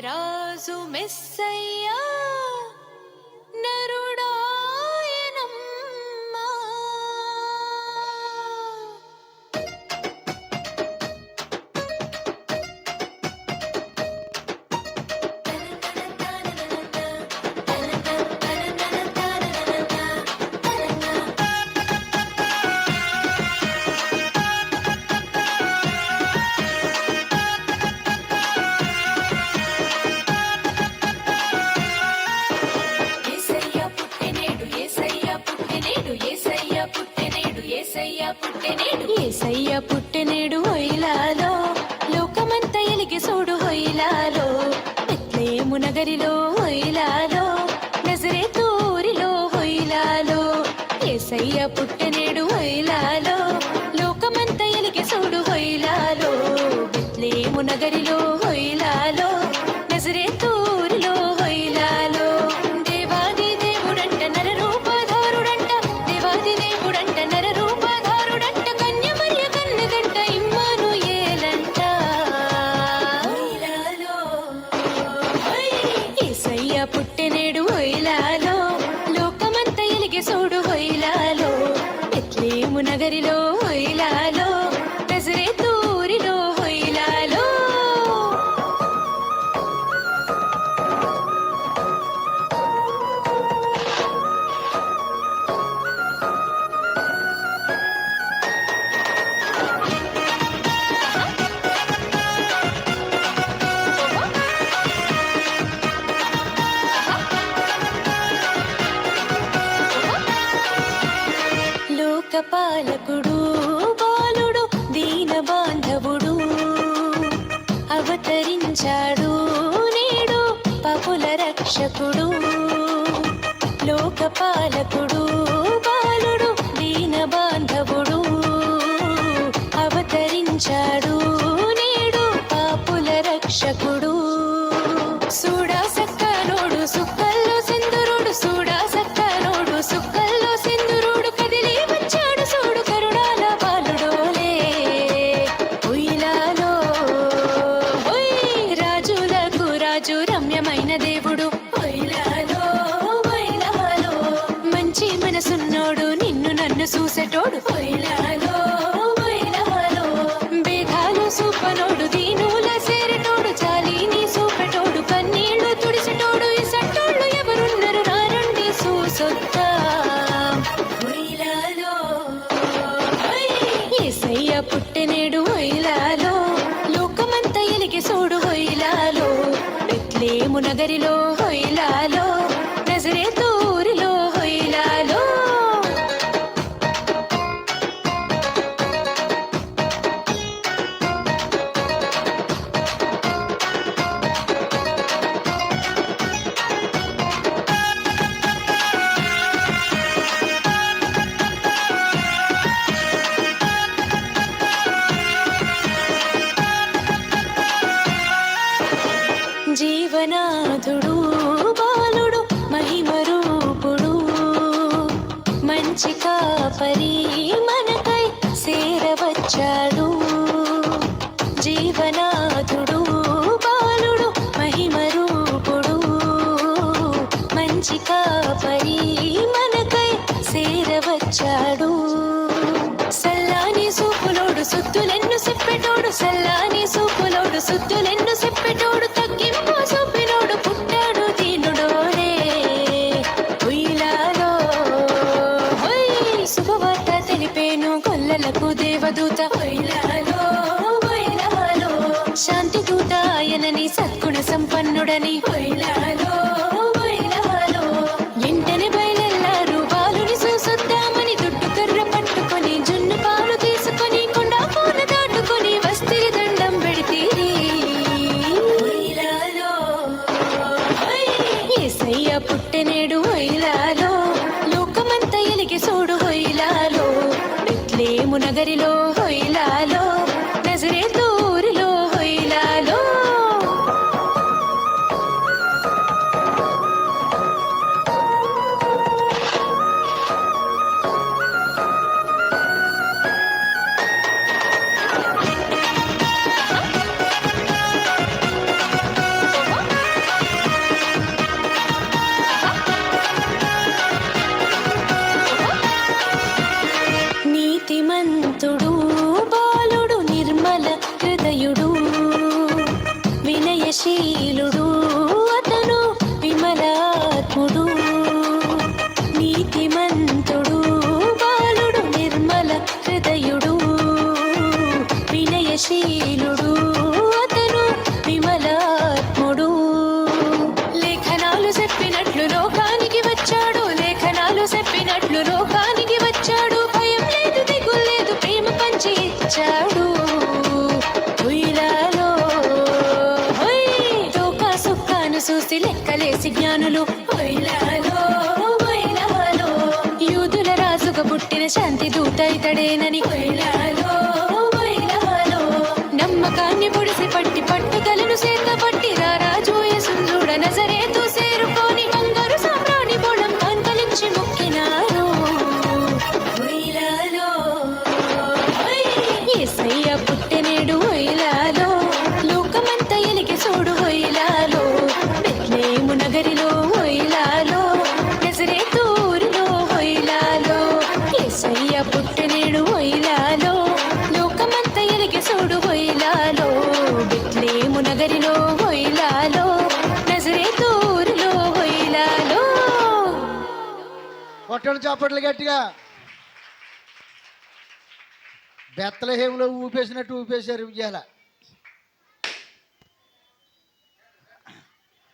రాజు మెస్సయ్యా. ఏసయ్య పుట్టెనేడు హొయిలాలో లోకమంత ఎలిగి సోడు హొయిలాలో ఎట్లేము నగరిలో హొయిలాలో నజరే తూరిలో హొయిలాలో ఎసయ్య పుట్టెనేడు హొయిలాలో లోకమంత ఎలిగి సోడు హొయిలాలో బెత్లేము నగరిలో చూడు హొయిలాలో ఎట్లేము నగరిలో హొయిలా పపుల రక్షకుడు లోకపాలకుడు బాలుడు దీన బాంధవుడు. అవతరించాడు నేడు పాపుల రక్షకుడు. సూడా సక్కనోడు సుక్కల్లో సింధురుడు సూడా సక్కనోడు సుక్కల్లో సింధురుడు కదిలి వచ్చాడు సూడు కరుణాల బాలుడోలే. ఉయ్లాలో రాజులకు రాజు రమ్యమైన దేవుడు. మంచి మనసున్నోడు నిన్ను నన్ను చూసేటోడు. భేదాలు సూపనోడు దీనుల సేరటోడు. చాలీని సూపెటోడు కన్నీళ్ళు తుడిసెటోడు. ఇసట్టోళ్ళు ఎవరున్నారు? ఉయ్లాలో ఏసయ్య పుట్టెనేడు హొయిలాలో నగరిలో మంచి కాపరి మనకై సేరవచ్చాడు. జీవనాథుడు బాలుడు మహిమరూపుడు. మంచి కాపరి మనకై సేరవచ్చాడు. సల్లాని సూపులోడు సుత్తులెన్ను సిప్పెటోడు సల్లాని సూపులోడు దేవదూత ఉయ్లాలో ఉయ్లాలో శాంతి దూత ఆయనని సద్గుణ సంపన్నుడని ఉయ్లాలో ఉయ్లాలో ఎంటనే బయలెల్లారు బాలుని చూసొద్దామని దుడ్డు కర్ర పట్టుకొని జున్ను పాలు తీసుకొని కొండ పూల దాటుకొని వస్తిరి దండం పెడితీరి ఏసయ్య పుట్టెనేడు హొయిలాలో లోకమంత ఎలిగి సోడు హొయిలాలో నగరిలో హొయిలాలో శీలుడు అతను విమలాత్ముడు. నీతిమంతుడు. బాలుడు నిర్మల హృదయుడు. వినయశీలుడు. అతను విమలాత్ముడు. లేఖనాలు చెప్పినట్లు లోకానికి వచ్చాడు. లేఖనాలు చెప్పినట్లు లోకానికి వచ్చాడు. భయం లేదు దిగులేదు లేదు ప్రేమ పంచి శాంతి దూత ఇతడేనని కొయిలా కొట్టండి చప్పట్లు గట్టిగా. బెత్తలహేములో ఊపేసినట్టు ఊపేశారు విజయాల.